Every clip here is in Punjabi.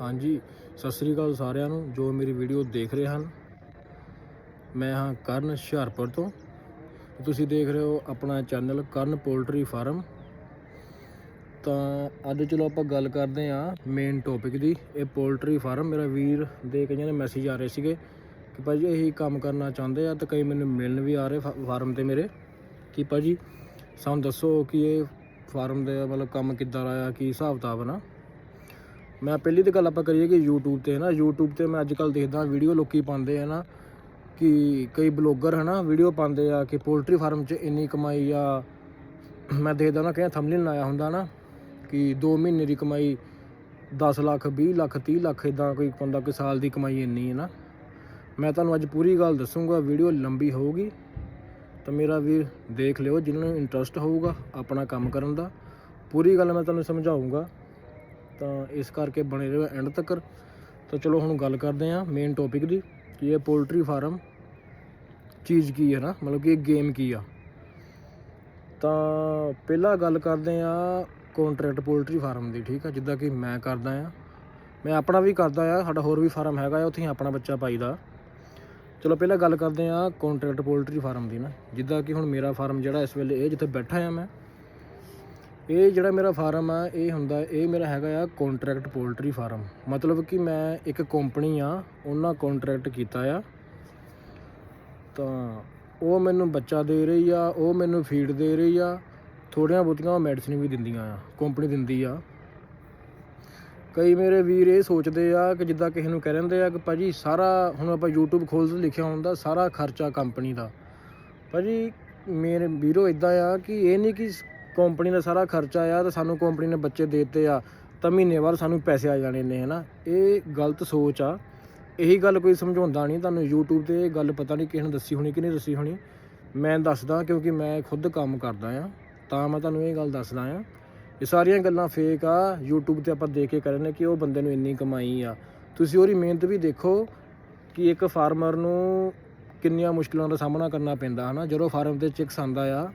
ਹਾਂਜੀ, ਸਤਿ ਸ੍ਰੀ ਅਕਾਲ ਸਾਰਿਆਂ ਨੂੰ, ਜੋ ਮੇਰੀ ਵੀਡੀਓ ਦੇਖ ਰਹੇ ਹਨ। ਮੈਂ ਹਾਂ ਕਰਨ ਹੁਸ਼ਿਆਰਪੁਰ ਤੋਂ। ਤੁਸੀਂ ਦੇਖ ਰਹੇ ਹੋ ਆਪਣਾ ਚੈਨਲ ਕਰਨ ਪੋਲਟਰੀ ਫਾਰਮ। ਤਾਂ ਅੱਜ ਚਲੋ ਆਪਾਂ ਗੱਲ ਕਰਦੇ ਹਾਂ ਮੇਨ ਟੌਪਿਕ ਦੀ, ਇਹ ਪੋਲਟਰੀ ਫਾਰਮ। ਮੇਰਾ ਵੀਰ ਦੇ ਕਈਆਂ ਨੇ ਮੈਸੇਜ ਆ ਰਹੇ ਸੀਗੇ ਕਿ ਭਾਜੀ ਇਹੀ ਕੰਮ ਕਰਨਾ ਚਾਹੁੰਦੇ ਆ ਤੇ ਕਈ ਮੈਨੂੰ ਮਿਲਣ ਵੀ ਆ ਰਹੇ ਫਾਰਮ ਤੇ ਮੇਰੇ। ਕਿ ਭਾਜੀ ਸਾਨੂੰ ਦੱਸੋ ਕਿ ਇਹ ਫਾਰਮ ਦੇ ਮਤਲਬ ਕੰਮ ਕਿੱਦਾਂ ਦਾ ਆ ਕੀ ਹਿਸਾਬ ਕਿਤਾਬ ਨਾ। ਮੈਂ ਪਹਿਲੀ ਤੇ ਗੱਲ ਆਪਾਂ ਕਰੀਏ ਕਿ YouTube ਤੇ ਨਾ YouTube ਤੇ ਮੈਂ ਅੱਜ ਕੱਲ ਦੇਖਦਾ ਵੀਡੀਓ ਲੋਕੀ ਪਾਉਂਦੇ ਆ ਨਾ ਕਿ ਕਈ ਬਲੌਗਰ ਹਨਾ ਵੀਡੀਓ ਪਾਉਂਦੇ ਆ ਕਿ ਪੋਲਟਰੀ ਫਾਰਮ 'ਚ ਇੰਨੀ ਕਮਾਈ ਆ। ਮੈਂ ਦੇਖਦਾ ਨਾ ਕਿ ਥੰਬਨੇਲ ਲਾਇਆ ਹੁੰਦਾ ਨਾ, ਕਿ 2 ਮਹੀਨੇ ਦੀ ਕਮਾਈ 10 ਲੱਖ 20 ਲੱਖ 30 ਲੱਖ ਇਦਾਂ ਕੋਈ ਬੰਦਾ ਕੋਈ ਸਾਲ ਦੀ ਕਮਾਈ ਇੰਨੀ ਹੈ ਨਾ। ਮੈਂ ਤੁਹਾਨੂੰ ਅੱਜ ਪੂਰੀ ਗੱਲ ਦੱਸੂਗਾ ਵੀਡੀਓ ਲੰਬੀ ਹੋਊਗੀ। ਤਾਂ ਮੇਰਾ ਵੀਰ ਦੇਖ ਲਿਓ ਜਿਹਨਾਂ ਨੂੰ ਇੰਟਰਸਟ ਹੋਊਗਾ ਆਪਣਾ ਕੰਮ ਕਰਨ ਦਾ। ਪੂਰੀ ਗੱਲ ਮੈਂ ਤੁਹਾਨੂੰ ਸਮਝਾਉਂਗਾ ਤਾਂ ਇਸ ਕਰਕੇ ਬਣੇ ਰਹੋ ਐਂਡ ਤੱਕ ਤਾਂ ਚਲੋ ਹੁਣ ਗੱਲ ਕਰਦੇ ਹਾਂ ਮੇਨ ਟੌਪਿਕ ਦੀ, ਕਿ ਇਹ ਪੋਲਟਰੀ ਫਾਰਮ ਚੀਜ਼ ਕੀ ਹੈ ਨਾ, ਮਤਲਬ ਕਿ ਇਹ ਗੇਮ ਕੀ ਆ। ਤਾਂ ਪਹਿਲਾਂ ਗੱਲ ਕਰਦੇ ਆ ਕੰਟਰੈਕਟ ਪੋਲਟਰੀ ਫਾਰਮ ਦੀ, ਠੀਕ ਆ? ਜਿੱਦਾਂ ਕਿ ਮੈਂ ਕਰਦਾ ਆ ਮੈਂ ਆਪਣਾ ਵੀ ਕਰਦਾ ਆ ਸਾਡਾ ਹੋਰ ਵੀ ਫਾਰਮ ਹੈਗਾ ਆ, ਉੱਥੇ ਆਪਣਾ ਬੱਚਾ ਪਾਈਦਾ। ਚਲੋ ਪਹਿਲਾਂ ਗੱਲ ਕਰਦੇ ਆ ਕੰਟਰੈਕਟ ਪੋਲਟਰੀ ਫਾਰਮ ਦੀ ਨਾ। ਜਿੱਦਾਂ ਕਿ ਹੁਣ ਮੇਰਾ ਫਾਰਮ ਜਿਹੜਾ ਇਸ ਵੇਲੇ ਇਹ ਜਿੱਥੇ ਬੈਠਾ ਆ ਮੈਂ ਇਹ ਜਿਹੜਾ ਮੇਰਾ ਫਾਰਮ ਆ, ਇਹ ਹੁੰਦਾ, ਇਹ ਮੇਰਾ ਹੈਗਾ ਆ ਕੰਟਰੈਕਟ ਪੋਲਟਰੀ ਫਾਰਮ। ਮਤਲਬ ਕਿ ਮੈਂ ਇੱਕ ਕੰਪਨੀ ਆ, ਉਹਨਾਂ ਕੰਟਰੈਕਟ ਕੀਤਾ ਆ। ਤਾਂ ਉਹ ਮੈਨੂੰ ਬੱਚਾ ਦੇ ਰਹੀ ਆ, ਉਹ ਮੈਨੂੰ ਫੀਡ ਦੇ ਰਹੀ ਆ। ਥੋੜੀਆਂ ਬਹੁਤੀਆਂ ਉਹ ਮੈਡੀਸਿਨ ਵੀ ਦਿੰਦੀਆਂ ਆ ਕੰਪਨੀ ਦਿੰਦੀ ਆ। ਕਈ ਮੇਰੇ ਵੀਰ ਇਹ ਸੋਚਦੇ ਆ ਕਿ ਜਿੱਦਾਂ ਕਿਸੇ ਨੂੰ ਕਹਿ ਦਿੰਦੇ ਆ ਕਿ ਭਾਜੀ ਸਾਰਾ, ਹੁਣ ਆਪਾਂ YouTube ਖੋਲ੍ਹ ਕੇ ਲਿਖਿਆ ਹੁੰਦਾ, ਸਾਰਾ ਖਰਚਾ ਕੰਪਨੀ ਦਾ। ਭਾਜੀ ਮੇਰੇ ਵੀਰੋ ਇਦਾਂ ਆ ਕਿ ਇਹ ਨਹੀਂ ਕਿ ਕੰਪਨੀ ਦਾ ਸਾਰਾ ਖਰਚਾ ਆ ਤਾਂ ਸਾਨੂੰ ਕੰਪਨੀ ਨੇ ਬੱਚੇ ਦੇ ਦਿੱਤੇ ਆ, ਤਾਂ ਮਹੀਨੇ ਬਾਅਦ ਸਾਨੂੰ ਪੈਸੇ ਆ ਜਾਣੇ ਨੇ, ਹਨਾ? ਇਹ ਗਲਤ ਸੋਚ ਆ। ਇਹੀ ਗੱਲ ਕੋਈ ਸਮਝਾਉਂਦਾ ਨਹੀਂ, ਤੁਹਾਨੂੰ YouTube ਤੇ ਇਹ ਗੱਲ ਪਤਾ ਨਹੀਂ ਕਿਸੇ ਨੇ ਦੱਸੀ ਹੋਣੀ ਕਿ ਨਹੀਂ ਦੱਸੀ ਹੋਣੀ। ਮੈਂ ਦੱਸਦਾ ਕਿਉਂਕਿ ਮੈਂ ਖੁਦ ਕੰਮ ਕਰਦਾ ਆ, ਤਾਂ ਮੈਂ ਤੁਹਾਨੂੰ ਇਹ ਗੱਲ ਦੱਸਦਾ ਆ। ਇਹ ਸਾਰੀਆਂ ਗੱਲਾਂ ਫੇਕ ਆ, YouTube ਤੇ ਆਪਾਂ ਦੇਖ ਕੇ ਕਰਨੇ ਕਿ ਉਹ ਬੰਦੇ ਨੂੰ ਇੰਨੀ ਕਮਾਈ ਆ। ਤੁਸੀਂ ਉਹਦੀ ਮਿਹਨਤ ਵੀ ਦੇਖੋ ਕਿ ਇੱਕ ਫਾਰਮਰ ਨੂੰ ਕਿੰਨੀਆਂ ਮੁਸ਼ਕਲਾਂ ਦਾ ਸਾਹਮਣਾ ਕਰਨਾ ਪੈਂਦਾ, ਹਨਾ? ਜਦੋਂ ਫਾਰਮ ਤੇ ਚਿਕਸ ਆਂਦਾ ਆ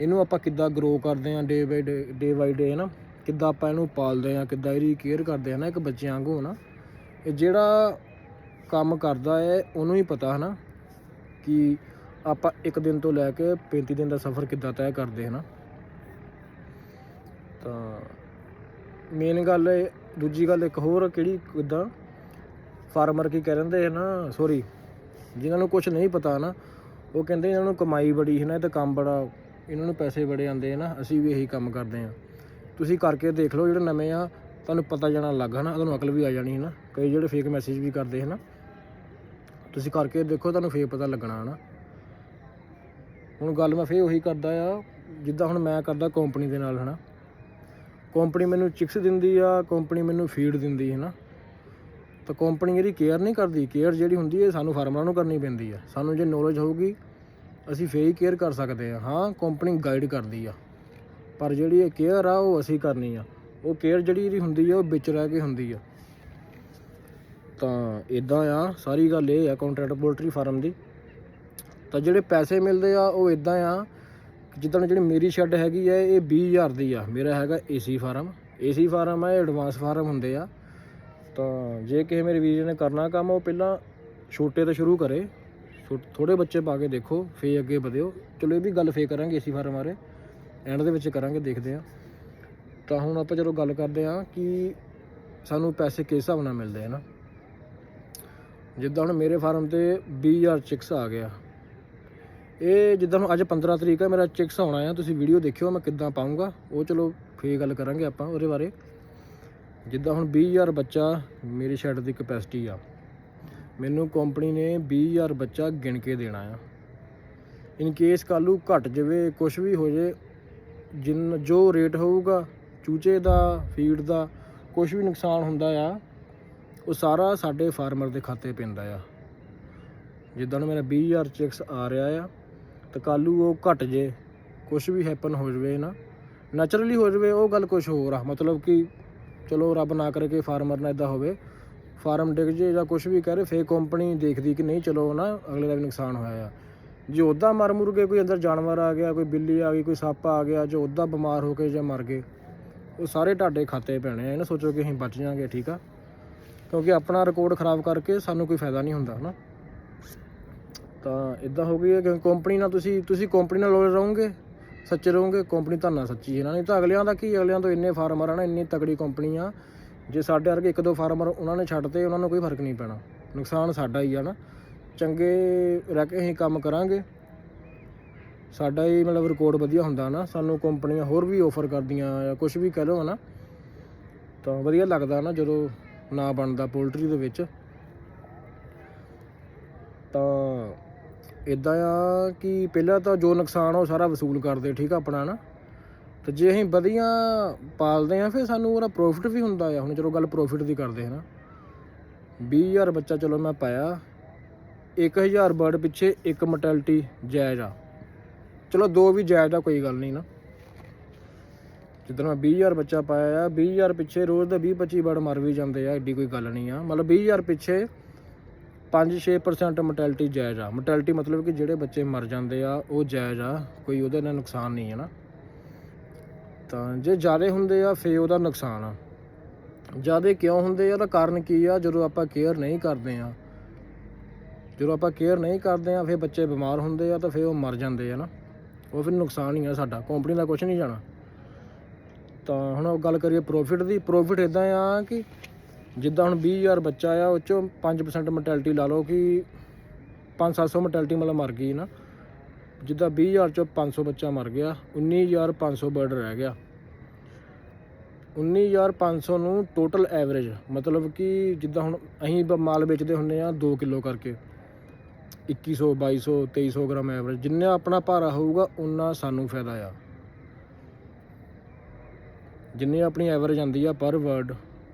ਇਹਨੂੰ ਆਪਾਂ ਕਿੱਦਾਂ ਗਰੋ ਕਰਦੇ ਆ ਡੇ ਬਾਈ ਡੇ ਡੇ ਬਾਈ ਡੇ ਹੈ ਨਾ ਕਿੱਦਾਂ ਆਪਾਂ ਇਹਨੂੰ ਪਾਲਦੇ ਆ ਕਿੱਦਾਂ ਇਹਦੀ ਕੇਅਰ ਕਰਦੇ ਆ ਨਾ ਇੱਕ ਬੱਚੇ ਵਾਂਗੂ, ਹਨਾ? ਇਹ ਜਿਹੜਾ ਕੰਮ ਕਰਦਾ ਹੈ, ਉਹਨੂੰ ਹੀ ਪਤਾ ਹੈ ਨਾ ਕਿ ਆਪਾਂ ਇੱਕ ਦਿਨ ਤੋਂ ਲੈ ਕੇ 35 ਦਿਨ ਦਾ ਸਫ਼ਰ ਕਿੱਦਾਂ ਤੈਅ ਕਰਦੇ, ਹਨਾ? ਤਾਂ ਮੇਨ ਗੱਲ ਦੂਜੀ ਗੱਲ ਇੱਕ ਹੋਰ, ਕਿਹੜੀ ਕਿੱਦਾਂ ਫਾਰਮਰ ਕੀ ਕਹਿ ਦਿੰਦੇ ਹੈ ਨਾ ਸੋਰੀ ਜਿਨ੍ਹਾਂ ਨੂੰ ਕੁਝ ਨਹੀਂ ਪਤਾ ਨਾ ਉਹ ਕਹਿੰਦੇ ਇਹਨਾਂ ਨੂੰ ਕਮਾਈ ਬੜੀ ਹੈ ਨਾ ਇਹ ਤਾਂ ਕੰਮ ਬੜਾ ਇਹਨਾਂ ਨੂੰ ਪੈਸੇ ਬੜੇ ਆਉਂਦੇ ਆ ਨਾ, ਅਸੀਂ ਵੀ ਇਹੀ ਕੰਮ ਕਰਦੇ ਆ। ਤੁਸੀਂ ਕਰਕੇ ਦੇਖ ਲਓ ਜਿਹੜੇ ਨਵੇਂ ਆ, ਤੁਹਾਨੂੰ ਪਤਾ ਜਾਣਾ ਲੱਗ, ਹਨਾ? ਤੁਹਾਨੂੰ ਅਕਲ ਵੀ ਆ ਜਾਣੀ ਹੈ ਨਾ ਕਈ ਜਿਹੜੇ ਫੇਕ ਮੈਸੇਜ ਵੀ ਕਰਦੇ ਹੈ ਨਾ ਤੁਸੀਂ ਕਰਕੇ ਦੇਖੋ, ਤੁਹਾਨੂੰ ਫੇਰ ਪਤਾ ਲੱਗਣਾ, ਹਨਾ? ਹੁਣ ਗੱਲ ਮੈਂ ਫੇਰ ਉਹੀ ਕਰਦਾ ਆ, ਜਿੱਦਾਂ ਹੁਣ ਮੈਂ ਕਰਦਾ ਕੰਪਨੀ ਦੇ ਨਾਲ, ਹਨਾ? ਕੰਪਨੀ ਮੈਨੂੰ ਚਿਕਸ ਦਿੰਦੀ ਆ ਕੰਪਨੀ ਮੈਨੂੰ ਫੀਡ ਦਿੰਦੀ ਹੈ ਨਾ ਤਾਂ ਕੰਪਨੀ ਇਹਦੀ ਕੇਅਰ ਨਹੀਂ ਕਰਦੀ। ਕੇਅਰ ਜਿਹੜੀ ਹੁੰਦੀ ਹੈ ਸਾਨੂੰ ਫਾਰਮਰਾਂ ਨੂੰ ਕਰਨੀ ਪੈਂਦੀ ਆ। ਸਾਨੂੰ ਜੇ ਨੌਲੇਜ ਹੋਊਗੀ ਅਸੀਂ ਫੇਰ ਹੀ ਕੇਅਰ ਕਰ ਸਕਦੇ ਆ ਹਾਂ ਕੰਪਨੀ ਗਾਈਡ ਕਰਦੀ ਆ। ਪਰ ਜਿਹੜੀ ਇਹ ਕੇਅਰ ਆ, ਉਹ ਅਸੀਂ ਕਰਨੀ ਆ। ਉਹ ਕੇਅਰ ਜਿਹੜੀ ਇਹਦੀ ਹੁੰਦੀ ਆ, ਉਹ ਵਿੱਚ ਰਹਿ ਕੇ ਹੁੰਦੀ ਆ। ਤਾਂ ਇਦਾਂ ਆ, ਸਾਰੀ ਗੱਲ ਇਹ ਆ ਕੰਟਰੈਕਟ ਪੋਲਟਰੀ ਫਾਰਮ ਦੀ। ਤਾਂ ਜਿਹੜੇ ਪੈਸੇ ਮਿਲਦੇ ਆ, ਉਹ ਇਦਾਂ ਆ ਜਿੱਦਾਂ ਜਿਹੜੀ ਮੇਰੀ ਸ਼ੈੱਡ ਹੈਗੀ ਆ, ਇਹ 20000 ਦੀ ਆ। ਮੇਰਾ ਹੈਗਾ ਏਸੀ ਫਾਰਮ ਏਸੀ ਫਾਰਮ ਆ, ਇਹ ਐਡਵਾਂਸ ਫਾਰਮ ਹੁੰਦੇ ਆ। ਤਾਂ ਜੇ ਕਿਸੇ ਮੇਰੇ ਵੀਰ ਨੇ ਕਰਨਾ ਕੰਮ, ਉਹ ਪਹਿਲਾਂ ਛੋਟੇ ਤੋਂ ਸ਼ੁਰੂ ਕਰੇ। ਥੋੜੇ ਬੱਚੇ ਪਾ ਕੇ ਦੇਖੋ ਫੇ ਅੱਗੇ ਵਧਿਓ। ਚਲੋ, ਇਹ ਵੀ ਗੱਲ ਫੇਰ ਕਰਾਂਗੇ ਏਸੀ ਫਾਰਮ ਬਾਰੇ। ਐਂਡ ਦੇ ਵਿੱਚ ਕਰਾਂਗੇ, ਦੇਖਦੇ ਆ ਤਾਂ ਹੁਣ ਆਪਾਂ ਚਲੋ ਗੱਲ ਕਰਦੇ ਆ ਕਿ ਸਾਨੂੰ ਪੈਸੇ ਕਿਸ ਹਿਸਾਬ ਨਾਲ ਮਿਲਦੇ ਆ ਨਾ। ਜਿੱਦਾਂ ਹੁਣ ਮੇਰੇ ਫਾਰਮ ਤੇ 20000 ਚਿਕਸ ਆ ਗਿਆ ਇਹ ਜਿੱਦਾਂ ਹੁਣ ਅੱਜ 15 ਤਰੀਕ ਹੈ ਮੇਰਾ ਚਿਕਸ ਆਉਣਾ ਆ। ਤੁਸੀਂ ਵੀਡੀਓ ਦੇਖਿਓ, ਮੈਂ ਕਿੱਦਾਂ ਪਾਉਂਗਾ ਉਹ ਚਲੋ ਫੇ ਗੱਲ ਕਰਾਂਗੇ ਆਪਾਂ ਉਹਦੇ ਬਾਰੇ। ਜਿੱਦਾਂ ਹੁਣ 20000 ਬੱਚਾ ਮੇਰੇ ਸ਼ੈਡ ਦੀ ਕਪੈਸਿਟੀ ਆ। ਮੈਨੂੰ ਕੰਪਨੀ ਨੇ 20000 ਬੱਚਾ ਗਿਣ ਕੇ ਦੇਣਾ ਆ। ਇਨ ਕੇਸ ਕੱਲੂ ਘਟ ਜਾਵੇ ਕੁਝ ਵੀ ਹੋ ਜੇ ਜਿੰਨ ਜੋ ਰੇਟ ਹੋਊਗਾ, ਚੂਚੇ ਦਾ ਫੀਡ ਦਾ ਕੁਝ ਵੀ ਨੁਕਸਾਨ ਹੁੰਦਾ ਆ, ਉਹ ਸਾਰਾ ਸਾਡੇ ਫਾਰਮਰ ਦੇ ਖਾਤੇ ਪੈਂਦਾ ਆ। ਜਿੱਦਾਂ ਹੁਣ ਮੇਰਾ 20000 ਚੈਕਸ ਆ ਰਿਹਾ ਆ, ਤੇ ਕੱਲੂ ਉਹ ਘਟ ਜੇ ਕੁਝ ਵੀ ਹੈਪਨ ਹੋ ਜਵੇ ਨਾ ਨੈਚੁਰਲੀ ਹੋ ਜਵੇ, ਉਹ ਗੱਲ ਕੁਝ ਹੋਰ ਆ। ਮਤਲਬ ਕਿ ਚਲੋ ਰੱਬ ਨਾ ਕਰੇ ਕਿ ਫਾਰਮਰ ਨਾਲ ਇਦਾਂ ਹੋਵੇ ਫਾਰਮ ਡਿੱਗ ਜੇ ਜਾਂ ਕੁਝ ਵੀ ਕਰੇ, ਫੇਰ ਕੰਪਨੀ ਦੇਖਦੀ ਕਿ ਨਹੀਂ, ਚਲੋ ਨਾ, ਅਗਲੇ ਦਾ ਵੀ ਨੁਕਸਾਨ ਹੋਇਆ ਆ। ਜੇ ਉੱਦਾਂ ਮਰ ਮੁਰ ਗਏ ਕੋਈ ਅੰਦਰ ਜਾਨਵਰ ਆ ਗਿਆ, ਕੋਈ ਬਿੱਲੀ ਆ ਗਈ, ਕੋਈ ਸੱਪ ਆ ਗਿਆ, ਜੋ ਉੱਦਾਂ ਬਿਮਾਰ ਹੋ ਕੇ ਜਾਂ ਮਰ ਗਏ, ਉਹ ਸਾਰੇ ਤੁਹਾਡੇ ਖਾਤੇ ਪੈਣੇ ਆ। ਇਹ ਨਾ ਸੋਚੋ ਕਿ ਅਸੀਂ ਬਚ ਜਾਾਂਗੇ, ਠੀਕ ਆ? ਕਿਉਂਕਿ ਆਪਣਾ ਰਿਕਾਰਡ ਖਰਾਬ ਕਰਕੇ ਸਾਨੂੰ ਕੋਈ ਫਾਇਦਾ ਨਹੀਂ ਹੁੰਦਾ, ਹਨਾ? ਤਾਂ ਇਦਾਂ ਹੋ ਗਈ ਹੈ ਕਿ ਕੰਪਨੀ ਨਾਲ ਤੁਸੀਂ ਤੁਸੀਂ ਕੰਪਨੀ ਨਾਲ ਲੋਇਲ ਰਹੋਗੇ, ਸੱਚੇ ਰਹੋਗੇ ਕੰਪਨੀ ਤਾਂ ਸੱਚੀ ਹੈ ਨਾ। ਨਹੀਂ ਤਾਂ ਅਗਲਿਆਂ ਦਾ ਕੀ, ਅਗਲਿਆਂ ਤੋਂ ਇੰਨੇ ਫਾਰਮਰ ਆ ਨਾ, ਇੰਨੀ ਤਕੜੀ ਕੰਪਨੀ ਆ ਜੇ ਸਾਡੇ ਵਰਗੇ ਇੱਕ ਦੋ ਫਾਰਮਰ ਉਹਨਾਂ ਨੇ ਛੱਡਤੇ, ਉਹਨਾਂ ਨੂੰ ਕੋਈ ਫ਼ਰਕ ਨਹੀਂ ਪੈਣਾ। ਨੁਕਸਾਨ ਸਾਡਾ ਹੀ ਆ ਨਾ। ਚੰਗੇ ਰਹਿ ਕੇ ਅਸੀਂ ਕੰਮ ਕਰਾਂਗੇ। ਸਾਡਾ ਹੀ ਮਤਲਬ ਰਿਕਾਰਡ ਵਧੀਆ ਹੁੰਦਾ ਨਾ। ਸਾਨੂੰ ਕੰਪਨੀਆਂ ਹੋਰ ਵੀ ਆਫਰ ਕਰਦੀਆਂ ਜਾਂ ਕੁਝ ਵੀ ਕਹਿ ਲਓ ਨਾ ਤਾਂ ਵਧੀਆ ਲੱਗਦਾ ਨਾ ਜਦੋਂ ਨਾ ਬਣਦਾ ਪੋਲਟਰੀ ਦੇ ਵਿੱਚ। ਤਾਂ ਇਦਾਂ ਆ ਕਿ ਪਹਿਲਾਂ ਤਾਂ ਜੋ ਨੁਕਸਾਨ ਉਹ ਸਾਰਾ ਵਸੂਲ ਕਰਦੇ, ਠੀਕ ਆ ਆਪਣਾ ਨਾ ਤੇ ਜੇ ਅਸੀਂ ਵਧੀਆ ਪਾਲਦੇ ਆ ਫਿਰ ਸਾਨੂੰ ਉਹਦਾ ਪ੍ਰੋਫਿਟ ਵੀ ਹੁੰਦਾ ਆ। ਹੁਣ ਚਲੋ ਗੱਲ ਪ੍ਰੋਫਿਟ ਦੀ ਕਰਦੇ ਹਾਂ ਨਾ। 20000 ਬੱਚਾ ਚਲੋ ਮੈਂ ਪਾਇਆ। 1000 ਬਰਡ ਪਿੱਛੇ ਇੱਕ ਮੋਰਟੈਲਿਟੀ ਜਾਇਜ਼ ਆ। ਚਲੋ ਦੋ ਵੀ ਜਾਇਜ਼ ਆ, ਕੋਈ ਗੱਲ ਨਹੀਂ ਨਾ। ਜਿੱਦਾਂ ਮੈਂ 20000 ਬੱਚਾ ਪਾਇਆ ਆ 20000 ਪਿੱਛੇ ਰੋਜ਼ ਦਾ 20 25 ਬਰਡ ਮਰ ਵੀ ਜਾਂਦੇ ਆ, ਐਡੀ ਕੋਈ ਗੱਲ ਨਹੀਂ ਆ। ਮਤਲਬ 20000 ਪਿੱਛੇ 5-6% ਮੋਰਟੈਲਿਟੀ ਜਾਇਜ਼ ਆ। ਮੋਰਟੈਲਿਟੀ ਮਤਲਬ ਕਿ ਜਿਹੜੇ ਬੱਚੇ ਮਰ ਜਾਂਦੇ ਆ, ਉਹ ਜਾਇਜ਼ ਆ। ਕੋਈ ਉਹਦੇ ਨਾਲ ਨੁਕਸਾਨ ਨਹੀਂ ਹੈ ਨਾ। ਤਾਂ ਜੇ ਜ਼ਿਆਦਾ ਹੁੰਦੇ ਆ ਫੇ ਉਹਦਾ ਨੁਕਸਾਨ ਆ। ਜ਼ਿਆਦਾ ਕਿਉਂ ਹੁੰਦੇ ਆ ਉਹਦਾ ਕਾਰਨ ਕੀ ਆ? ਜਦੋਂ ਆਪਾਂ ਕੇਅਰ ਨਹੀਂ ਕਰਦੇ ਆ, ਜਦੋਂ ਆਪਾਂ ਕੇਅਰ ਨਹੀਂ ਕਰਦੇ ਆ, ਫਿਰ ਬੱਚੇ ਬਿਮਾਰ ਹੁੰਦੇ ਆ, ਤਾਂ ਫਿਰ ਉਹ ਮਰ ਜਾਂਦੇ ਆ ਨਾ। ਉਹ ਫਿਰ ਨੁਕਸਾਨ ਹੀ ਆ ਸਾਡਾ ਕੰਪਨੀ ਦਾ ਕੁਝ ਨਹੀਂ ਜਾਣਾ। ਤਾਂ ਹੁਣ ਗੱਲ ਕਰੀਏ ਪ੍ਰੋਫਿਟ ਦੀ ਪ੍ਰੋਫਿਟ ਇਦਾਂ ਆ ਕਿ ਜਿੱਦਾਂ ਹੁਣ 20000 ਬੱਚਾ ਆ, ਉਹ ਚੋਂ 5% ਮੋਰਟੈਲਿਟੀ ਲਾ ਲਓ ਕਿ 5-700 ਮੋਰਟੈਲਿਟੀ ਮਤਲਬ ਮਰ ਗਈ ਨਾ। ਜਿੱਦਾਂ 20000 ਚੋਂ 500 ਬੱਚਾ ਮਰ ਗਿਆ 19500 ਬਰਡ ਰਹਿ ਗਿਆ। 19500 ਨੂੰ ਟੋਟਲ ਐਵਰੇਜ ਮਤਲਬ ਕਿ ਜਿੱਦਾਂ ਹੁਣ ਅਸੀਂ ਬ- ਮਾਲ ਵੇਚਦੇ ਹੁੰਨੇ ਆ 2 ਕਿਲੋ ਕਰਕੇ। 2100 2200 2300 ਗ੍ਰਾਮ ਐਵਰੇਜ ਜਿੰਨਾ ਆਪਣਾ ਭਾਰਾ ਹੋਊਗਾ ਉਨਾ ਸਾਨੂੰ ਫਾਇਦਾ ਆ। ਜਿੰਨੀ ਆਪਣੀ ਐਵਰੇਜ ਆਂਦੀ ਆ ਪਰ ਵਰਡ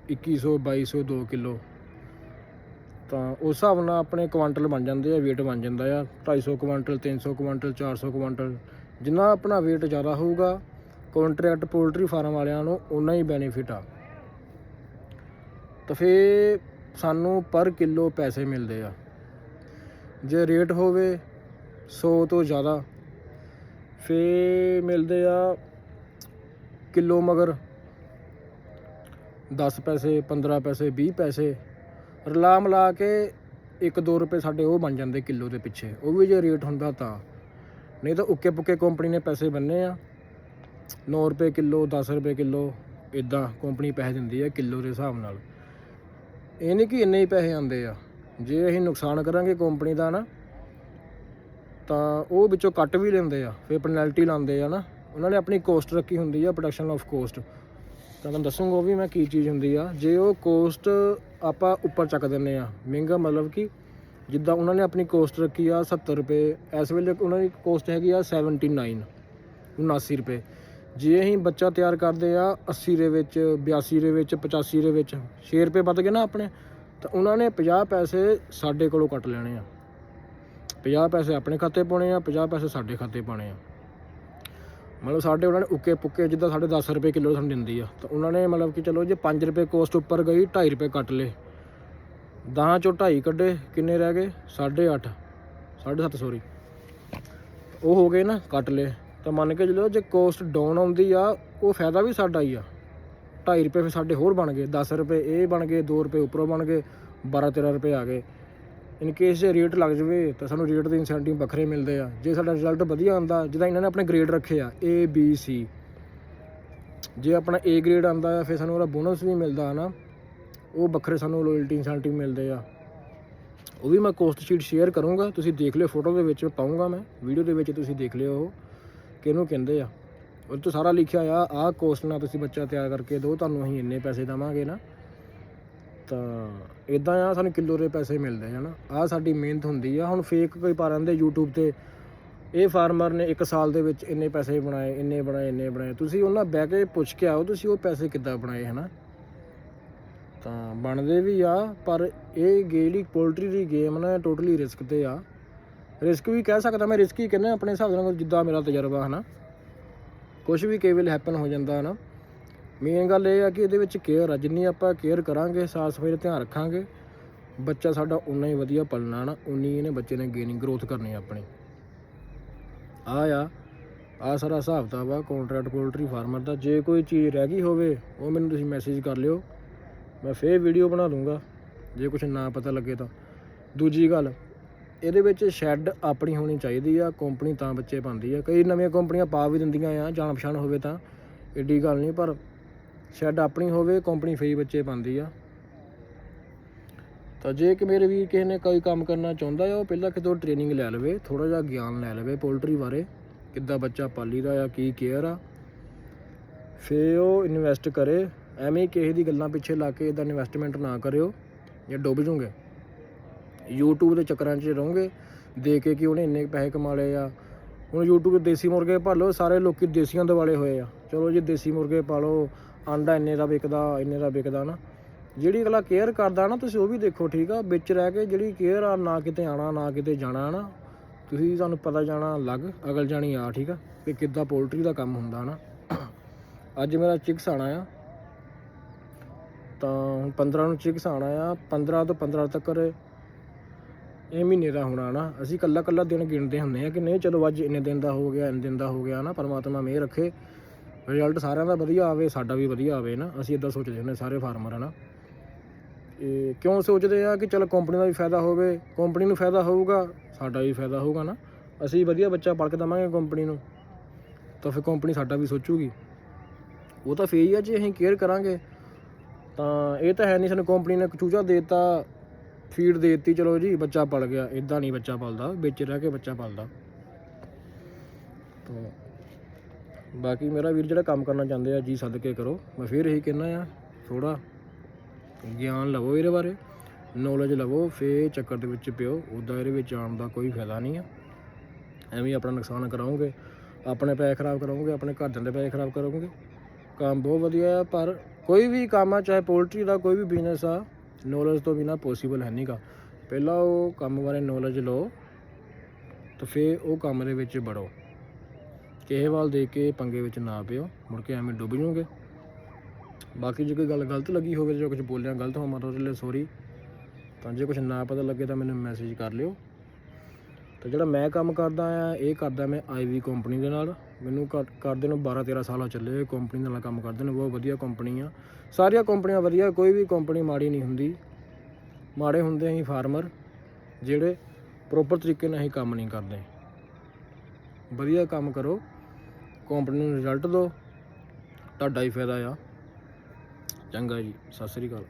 2100 2200 2 ਕਿਲੋ। ਤਾਂ ਉਸ ਹਿਸਾਬ ਨਾਲ ਆਪਣੇ ਕੁਆਂਟਲ ਬਣ ਜਾਂਦੇ ਆ, weight ਬਣ ਜਾਂਦਾ ਆ। 250 ਕੁਆਂਟਲ 300 ਕੁਆਂਟਲ 400 ਕੁਆਂਟਲ, ਜਿੰਨਾ ਆਪਣਾ weight ਜ਼ਿਆਦਾ ਹੋਊਗਾ ਕੰਟਰੈਕਟ ਪੋਲਟਰੀ ਫਾਰਮ ਵਾਲਿਆਂ ਨੂੰ ਉਨਾ ਹੀ ਬੈਨੀਫਿਟ ਆ। ਤਾਂ ਫੇ ਸਾਨੂੰ ਪਰ ਕਿਲੋ ਪੈਸੇ ਮਿਲਦੇ ਆ। ਜੇ ਰੇਟ ਹੋਵੇ 100 ਤੋਂ ਜ਼ਿਆਦਾ ਫੇ ਮਿਲਦੇ ਆ ਕਿਲੋ ਮਗਰ 10 ਪੈਸੇ 15 ਪੈਸੇ 20 ਪੈਸੇ। ਰਲਾ ਮਿਲਾ ਕੇ 1-2 ਰੁਪਏ ਸਾਡੇ ਉਹ ਬਣ ਜਾਂਦੇ ਕਿਲੋ ਦੇ ਪਿੱਛੇ। ਉਹ ਵੀ ਜੇ ਰੇਟ ਹੁੰਦਾ ਤਾਂ। ਨਹੀਂ ਤਾਂ ਉੱਕੇ ਪੁੱਕੇ ਕੰਪਨੀ ਨੇ ਪੈਸੇ ਬੰਨੇ ਆ। 9 ਰੁਪਏ ਕਿਲੋ 10 ਰੁਪਏ ਕਿਲੋ ਇਦਾਂ ਕੰਪਨੀ ਪੈਸੇ ਦਿੰਦੀ ਆ ਕਿਲੋ ਦੇ ਹਿਸਾਬ ਨਾਲ। ਇਹ ਨਹੀਂ ਕਿ ਇੰਨੇ ਹੀ ਪੈਸੇ ਆਉਂਦੇ ਆ। ਜੇ ਅਸੀਂ ਨੁਕਸਾਨ ਕਰਾਂਗੇ ਕੰਪਨੀ ਦਾ ਨਾ, ਤਾਂ ਉਹ ਵਿੱਚੋਂ ਕੱਟ ਵੀ ਲੈਂਦੇ ਆ, ਫਿਰ ਪੈਨਲਟੀ ਲਾਉਂਦੇ ਆ ਨਾ। ਉਹਨਾਂ ਨੇ ਆਪਣੀ ਕੋਸਟ ਰੱਖੀ ਹੁੰਦੀ ਆ ਪ੍ਰੋਡਕਸ਼ਨ ਆਫ ਕੋਸਟ ਤੁਹਾਨੂੰ ਦੱਸੂਗਾ ਉਹ ਵੀ ਮੈਂ ਕੀ ਚੀਜ਼ ਹੁੰਦੀ ਆ। ਜੇ ਉਹ ਕੋਸਟ ਆਪਾਂ ਉੱਪਰ ਚੱਕ ਦਿੰਨੇ ਆ, ਮਹਿੰਗਾ ਮਤਲਬ ਕਿ ਜਿੱਦਾਂ ਉਹਨਾਂ ਨੇ ਆਪਣੀ ਕੋਸਟ ਰੱਖੀ ਆ 70 ਰੁਪਏ, ਇਸ ਵੇਲੇ ਉਹਨਾਂ ਦੀ ਕੋਸਟ ਹੈਗੀ ਆ 79 79 ਰੁਪਏ। ਜੇ ਅਸੀਂ ਬੱਚਾ ਤਿਆਰ ਕਰਦੇ ਆ 80 ਦੇ ਵਿੱਚ 82 ਦੇ ਵਿੱਚ 85 ਦੇ ਵਿੱਚ 6 ਰੁਪਏ ਵੱਧ ਗਏ ਨਾ ਆਪਣੇ, ਤਾਂ ਉਹਨਾਂ ਨੇ 50 ਪੈਸੇ ਸਾਡੇ ਕੋਲੋਂ ਕੱਟ ਲੈਣੇ ਆ। 50 ਪੈਸੇ ਆਪਣੇ ਖਾਤੇ ਪਾਉਣੇ ਆ 50 ਪੈਸੇ ਸਾਡੇ ਖਾਤੇ ਪਾਉਣੇ ਆ। ਮਤਲਬ ਸਾਡੇ ਉਹਨਾਂ ਨੇ ਉੱਕੇ ਪੁੱਕੇ ਜਿੱਦਾਂ ਸਾਡੇ 10 ਰੁਪਏ ਕਿਲੋ ਸਾਨੂੰ ਦਿੰਦੀ ਆ। ਤਾਂ ਉਹਨਾਂ ਨੇ ਮਤਲਬ ਕਿ ਚਲੋ ਜੇ 5 ਰੁਪਏ ਕੋਸਟ ਉੱਪਰ ਗਈ 2.5 ਰੁਪਏ ਕੱਟ ਲਏ। 10 ਚੋਂ 2.5 ਕੱਢੇ, ਕਿੰਨੇ ਰਹਿ ਗਏ? 8.5 7.5 ਸੌਰੀ ਉਹ ਹੋ ਗਏ ਨਾ, ਕੱਟ ਲਏ। ਤਾਂ ਮੰਨ ਕੇ ਚਲੋ ਜੇ ਕੋਸਟ ਡਾਊਨ ਆਉਂਦੀ ਆ, ਉਹ ਫਾਇਦਾ ਵੀ ਸਾਡਾ ਹੀ ਆ। 2.5 ਰੁਪਏ ਫਿਰ ਸਾਡੇ ਹੋਰ ਬਣ ਗਏ। 10 ਰੁਪਏ ਇਹ ਬਣ ਗਏ 2 ਰੁਪਏ ਉੱਪਰੋਂ ਬਣ ਗਏ 12 13 ਰੁਪਏ ਆ ਗਏ। ਇਨ ਕੇਸ ਜੇ ਰੇਟ ਲੱਗ ਜਵੇ, ਤਾਂ ਸਾਨੂੰ ਰੇਟ ਦੇ ਇਨਸੈਂਟਿਵ ਵੱਖਰੇ ਮਿਲਦੇ ਆ। ਜੇ ਸਾਡਾ ਰਿਜ਼ਲਟ ਵਧੀਆ ਆਉਂਦਾ, ਜਿੱਦਾਂ ਇਹਨਾਂ ਨੇ ਆਪਣੇ ਗ੍ਰੇਡ ਰੱਖੇ ਆ ਏ ਬੀ ਸੀ ਜੇ ਆਪਣਾ ਏ ਗ੍ਰੇਡ ਆਉਂਦਾ ਆ ਫਿਰ ਸਾਨੂੰ ਉਹਦਾ ਬੋਨਸ ਵੀ ਮਿਲਦਾ ਨਾ ਉਹ ਵੱਖਰੇ ਸਾਨੂੰ ਲੋਇਲਟੀ ਇਨਸੈਂਟਿਵ ਮਿਲਦੇ ਆ। ਉਹ ਵੀ ਮੈਂ ਕੋਸਟ ਸ਼ੀਟ ਸ਼ੇਅਰ ਕਰੂੰਗਾ। ਤੁਸੀਂ ਦੇਖ ਲਿਓ ਫੋਟੋ ਦੇ ਵਿੱਚ ਪਾਉਂਗਾ ਮੈਂ। ਵੀਡੀਓ ਦੇ ਵਿੱਚ ਤੁਸੀਂ ਦੇਖ ਲਿਓ ਉਹ, ਕਿਹਨੂੰ ਕਹਿੰਦੇ ਆ। ਉਹ ਤੋਂ ਸਾਰਾ ਲਿਖਿਆ ਆ, ਆਹ ਕੋਸਟ ਨਾਲ ਤੁਸੀਂ ਬੱਚਾ ਤਿਆਰ ਕਰਕੇ ਦਿਓ, ਤੁਹਾਨੂੰ ਅਸੀਂ ਇੰਨੇ ਪੈਸੇ ਦੇਵਾਂਗੇ ਨਾ। ਤਾਂ ਇਦਾਂ ਆ, ਸਾਨੂੰ ਕਿਲੋ ਦੇ ਪੈਸੇ ਮਿਲਦੇ ਆ ਨਾ ਆਹ ਸਾਡੀ ਮਿਹਨਤ ਹੁੰਦੀ ਆ। ਹੁਣ ਫੇਕ ਕੋਈ ਪਾ ਰਹਿੰਦੇ YouTube ਤੇ। ਇਹ ਫਾਰਮਰ ਨੇ 1 ਸਾਲ ਦੇ ਵਿੱਚ ਇੰਨੇ ਪੈਸੇ ਬਣਾਏ, ਇੰਨੇ ਬਣਾਏ ਇੰਨੇ ਬਣਾਏ। ਤੁਸੀਂ ਉਹਨਾਂ ਬਹਿ ਕੇ ਪੁੱਛ ਕੇ ਆਓ, ਤੁਸੀਂ ਉਹ ਪੈਸੇ ਕਿੱਦਾਂ ਬਣਾਏ, ਹਨਾ। ਤਾਂ ਬਣਦੇ ਵੀ ਆ, ਪਰ ਇਹ ਜਿਹੜੀ ਪੋਲਟਰੀ ਦੀ ਗੇਮ ਨਾ ਟੋਟਲੀ ਰਿਸਕ ਤੇ ਆ। ਰਿਸਕ ਵੀ ਕਹਿ ਸਕਦਾ ਮੈਂ ਰਿਸਕ ਹੀ ਕਹਿੰਦਾ ਆਪਣੇ ਹਿਸਾਬ ਨਾਲ, ਜਿੱਦਾਂ ਮੇਰਾ ਤਜਰਬਾ, ਹਨਾ। ਕੁਝ ਵੀ ਕਈ ਵੇਲੇ ਹੈਪਨ ਹੋ ਜਾਂਦਾ, ਹਨਾ। ਮੇਨ ਗੱਲ ਇਹ ਆ ਕਿ ਇਹਦੇ ਵਿੱਚ ਕੇਅਰ ਆ, ਜਿੰਨੀ ਆਪਾਂ ਕੇਅਰ ਕਰਾਂਗੇ, ਸਾਫ਼ ਸਫ਼ਾਈ ਦਾ ਧਿਆਨ ਰੱਖਾਂਗੇ, ਬੱਚਾ ਸਾਡਾ ਉਨਾ ਹੀ ਵਧੀਆ ਪਲਣਾ ਨਾ ਉਨੀ ਇਹਨੇ ਬੱਚੇ ਨੇ ਗੇਨਿੰਗ ਗਰੋਥ ਕਰਨੀ ਆਪਣੀ। ਆ ਆ ਆ ਸਾਰਾ ਹਿਸਾਬ ਕਿਤਾਬ ਆ ਕੰਟਰੈਕਟ ਪੋਲਟਰੀ ਫਾਰਮਰ ਦਾ। ਜੇ ਕੋਈ ਚੀਜ਼ ਰਹਿ ਗਈ ਹੋਵੇ, ਉਹ ਮੈਨੂੰ ਤੁਸੀਂ ਮੈਸੇਜ ਕਰ ਲਿਓ, ਮੈਂ ਫੇਰ ਵੀਡੀਓ ਬਣਾ ਦੂੰਗਾ, ਜੇ ਕੁਝ ਨਾ ਪਤਾ ਲੱਗੇ ਤਾਂ। ਦੂਜੀ ਗੱਲ, ਇਹਦੇ ਵਿੱਚ ਸ਼ੈੱਡ ਆਪਣੀ ਹੋਣੀ ਚਾਹੀਦੀ ਆ ਕੰਪਨੀ ਤਾਂ ਬੱਚੇ ਪਾਉਂਦੀ ਆ। ਕਈ ਨਵੀਆਂ ਕੰਪਨੀਆਂ ਪਾ ਵੀ ਦਿੰਦੀਆਂ ਆ ਜਾਣ ਪਛਾਣ ਹੋਵੇ ਤਾਂ, ਏਡੀ ਗੱਲ ਨਹੀਂ, ਪਰ ਸ਼ੈੱਡ ਆਪਣੀ ਹੋਵੇ, ਕੰਪਨੀ ਫਰੀ ਬੱਚੇ ਪਾਉਂਦੀ ਆ। ਤਾਂ ਜੇ ਕਿ ਮੇਰੇ ਵੀਰ ਕਿਸੇ ਨੇ ਕੋਈ ਕੰਮ ਕਰਨਾ ਚਾਹੁੰਦਾ ਆ, ਉਹ ਪਹਿਲਾਂ ਕਿਤੋਂ ਟ੍ਰੇਨਿੰਗ ਲੈ ਲਵੇ ਥੋੜਾ ਜਿਹਾ ਗਿਆਨ ਲੈ ਲਵੇ ਪੋਲਟਰੀ ਬਾਰੇ, ਕਿੱਦਾਂ ਬੱਚਾ ਪਾਲੀਦਾ ਆ, ਕੀ ਕੇਅਰ ਆ। ਫੇ ਉਹ ਇਨਵੈਸਟ ਕਰੇ, ਐਵੇਂ ਹੀ ਕਿਸੇ ਦੀ ਗੱਲਾਂ ਪਿੱਛੇ ਲਾ ਕੇ ਇਦਾਂ ਇਨਵੈਸਟਮੈਂਟ ਨਾ ਕਰਿਓ, ਜਾਂ ਡੁੱਬ ਜੂਗੇ। YouTube ਦੇ ਚੱਕਰਾਂ 'ਚ ਰਹੋਗੇ, ਦੇ ਕੇ ਕਿ ਉਹਨੇ ਇੰਨੇ ਪੈਸੇ ਕਮਾ ਲਏ ਆ। ਹੁਣ YouTube ਤੇ ਦੇਸੀ ਮੁਰਗੇ ਭਾਲੋ ਸਾਰੇ ਲੋਕੀ ਦੇਸੀਆਂ ਦਿਵਾਲੇ ਹੋਏ ਆ। ਚਲੋ ਜੀ, ਦੇਸੀ ਮੁਰਗੇ ਪਾਲੋ ਆਂਡਾ ਇੰਨੇ ਦਾ ਵਿਕਦਾ, ਇੰਨੇ ਦਾ ਵਿਕਦਾ ਨਾ। ਜਿਹੜੀ ਅਗਲਾ ਕੇਅਰ ਕਰਦਾ ਨਾ, ਤੁਸੀਂ ਉਹ ਵੀ ਦੇਖੋ, ਠੀਕ ਆ? ਵਿੱਚ ਰਹਿ ਕੇ ਜਿਹੜੀ ਕੇਅਰ ਆ, ਨਾ ਕਿਤੇ ਆਣਾ ਨਾ ਕਿਤੇ ਜਾਣਾ ਨਾ ਤੁਸੀਂ ਤੁਹਾਨੂੰ ਪਤਾ ਜਾਣਾ ਲੱਗ ਅਗਲ ਜਾਣੀ ਆ, ਠੀਕ ਆ? ਕਿ ਕਿੱਦਾਂ ਪੋਲਟਰੀ ਦਾ ਕੰਮ ਹੁੰਦਾ ਨਾ ਅੱਜ ਮੇਰਾ ਚਿਕਸ ਆਣਾ ਆ। ਤਾਂ ਹੁਣ 15 ਨੂੰ ਚਿਕਸ ਆਣਾ ਆ 15 ਤੋਂ 15 ਤੱਕ ਇਹ ਮਹੀਨੇ ਦਾ ਹੋਣਾ ਨਾ ਅਸੀਂ ਕੱਲਾ ਕੱਲਾ ਦਿਨ ਗਿਣਦੇ ਹੁੰਦੇ ਆ ਕਿ ਨਹੀਂ, ਚਲੋ ਅੱਜ ਇੰਨੇ ਦਿਨ ਦਾ ਹੋ ਗਿਆ, ਇੰਨੇ ਦਿਨ ਦਾ ਹੋ ਗਿਆ ਨਾ ਪਰਮਾਤਮਾ ਮਿਹਰ ਰੱਖੇ। ਰਿਜ਼ਲਟ ਸਾਰਿਆਂ ਦਾ ਵਧੀਆ ਆਵੇ, ਸਾਡਾ ਵੀ ਵਧੀਆ ਆਵੇ ਨਾ, ਅਸੀਂ ਇਦਾਂ ਸੋਚਦੇ ਹੁੰਦੇ ਸਾਰੇ ਫਾਰਮਰ ਹਨਾ ਇਹ ਕਿਉਂ ਸੋਚਦੇ ਆ ਕਿ ਚਲ ਕੰਪਨੀ ਦਾ ਵੀ ਫਾਇਦਾ ਹੋਵੇ ਕੰਪਨੀ ਨੂੰ ਫਾਇਦਾ ਹੋਊਗਾ, ਸਾਡਾ ਵੀ ਫਾਇਦਾ ਹੋਊਗਾ ਨਾ। ਅਸੀਂ ਵਧੀਆ ਬੱਚਾ ਪੜ ਕੇ ਦਵਾਂਗੇ ਕੰਪਨੀ ਨੂੰ, ਤਾਂ ਫਿਰ ਕੰਪਨੀ ਸਾਡਾ ਵੀ ਸੋਚੂਗੀ। ਉਹ ਤਾਂ ਫੇਰ ਹੀ ਆ, ਜੇ ਅਸੀਂ ਕੇਅਰ ਕਰਾਂਗੇ, ਤਾਂ ਇਹ ਤਾਂ ਹੈ ਨਹੀਂ, ਸਾਨੂੰ ਕੰਪਨੀ ਨੇ ਇੱਕ ਚੂਚਾ ਦੇਤਾ ਫੀਡ ਦੇਤੀ, ਚਲੋ ਜੀ, ਬੱਚਾ ਪਲ ਗਿਆ। ਇਦਾਂ ਨਹੀਂ ਬੱਚਾ ਪਲਦਾ, ਵਿੱਚ ਰਹਿ ਕੇ ਬੱਚਾ ਪਲਦਾ। ਤਾਂ ਬਾਕੀ ਮੇਰਾ ਵੀਰ ਜਿਹੜਾ ਕੰਮ ਕਰਨਾ ਚਾਹੁੰਦੇ ਆ ਜੀ ਸਦਕੇ ਕਰੋ। ਮੈਂ ਫਿਰ ਇਹੀ ਕਹਿਣਾ ਆ ਥੋੜਾ ਗਿਆਨ ਲਵੋ ਇਹਦੇ ਬਾਰੇ ਨੌਲੇਜ ਲਵੋ ਫੇ ਚੱਕਰ ਦੇ ਵਿੱਚ ਪਿਓ ਉਦਾਂ ਇਹਦੇ ਵਿੱਚ ਆਉਣ ਦਾ ਕੋਈ ਫਾਇਦਾ ਨਹੀਂ ਆ। ਐਵੇਂ ਆਪਣਾ ਨੁਕਸਾਨ ਕਰਾਉਂਗੇ ਆਪਣੇ ਪੈਸੇ ਖਰਾਬ ਕਰਾਉਂਗੇ ਆਪਣੇ ਘਰਦਿਆਂ ਦੇ ਪੈਸੇ ਖਰਾਬ ਕਰੋਗੇ। ਕੰਮ ਬਹੁਤ ਵਧੀਆ ਆ, ਪਰ ਕੋਈ ਵੀ ਕੰਮ ਆ, ਚਾਹੇ ਪੋਲਟਰੀ ਦਾ ਕੋਈ ਵੀ ਬਿਜ਼ਨਸ ਆ ਨੌਲੇਜ ਤੋਂ ਬਿਨਾ ਪੋਸੀਬਲ ਹੈ ਨਹੀਂਗਾ ਪਹਿਲਾਂ ਉਹ ਕੰਮ ਬਾਰੇ ਨੌਲੇਜ ਲਓ, ਤਾਂ ਫੇ ਉਹ ਕੰਮ ਦੇ ਵਿੱਚ ਵੜੋ। ਕਿਸੇ ਵੱਲ ਦੇਖ ਕੇ ਪੰਗੇ ਵਿੱਚ ਨਾ ਪਿਓ, ਮੁੜ ਕੇ ਐਵੇਂ ਡੁੱਬ ਜਾਓਗੇ। ਬਾਕੀ ਜੇ ਕੋਈ ਗੱਲ ਗਲਤ ਲੱਗੀ ਹੋਵੇ, ਜਾਂ ਕੁਝ ਬੋਲਿਆ ਗਲਤ ਹੋਵਾਂ ਤਾਂ ਉਹਦੇ ਲਈ ਸੌਰੀ ਤਾਂ ਜੇ ਕੁਝ ਨਾ ਪਤਾ ਲੱਗੇ ਤਾਂ ਮੈਨੂੰ ਮੈਸੇਜ ਕਰ ਲਿਓ। ਤੇ ਜਿਹੜਾ ਮੈਂ ਕੰਮ ਕਰਦਾ ਆ, ਇਹ ਕਰਦਾ ਮੈਂ ਆਈਵੀ ਕੰਪਨੀ ਦੇ ਨਾਲ। ਮੈਨੂੰ ਕਰ- ਕਰਦੇ ਨੂੰ 12 13 ਸਾਲ ਹੋ ਚੱਲੇ ਇਹ ਕੰਪਨੀ ਨਾਲ ਕੰਮ ਕਰਦੇ ਨੇ, ਬਹੁਤ ਵਧੀਆ ਕੰਪਨੀ ਆ। ਸਾਰੀਆਂ ਕੰਪਨੀਆਂ ਵਧੀਆ, ਕੋਈ ਵੀ ਕੰਪਨੀ ਮਾੜੀ ਨਹੀਂ ਹੁੰਦੀ। ਮਾੜੇ ਹੁੰਦੇ ਹੀ ਫਾਰਮਰ ਜਿਹੜੇ ਪ੍ਰੋਪਰ ਤਰੀਕੇ ਨਾਲ ਹੀ ਕੰਮ ਨਹੀਂ ਕਰਦੇ। ਵਧੀਆ ਕੰਮ ਕਰੋ। ਕੰਪਨੀ ਨੂੰ ਰਿਜ਼ਲਟ ਦਿਓ ਤੁਹਾਡਾ ਹੀ ਫਾਇਦਾ ਆ। ਚੰਗਾ ਜੀ ਸਤਿ ਸ੍ਰੀ ਅਕਾਲ।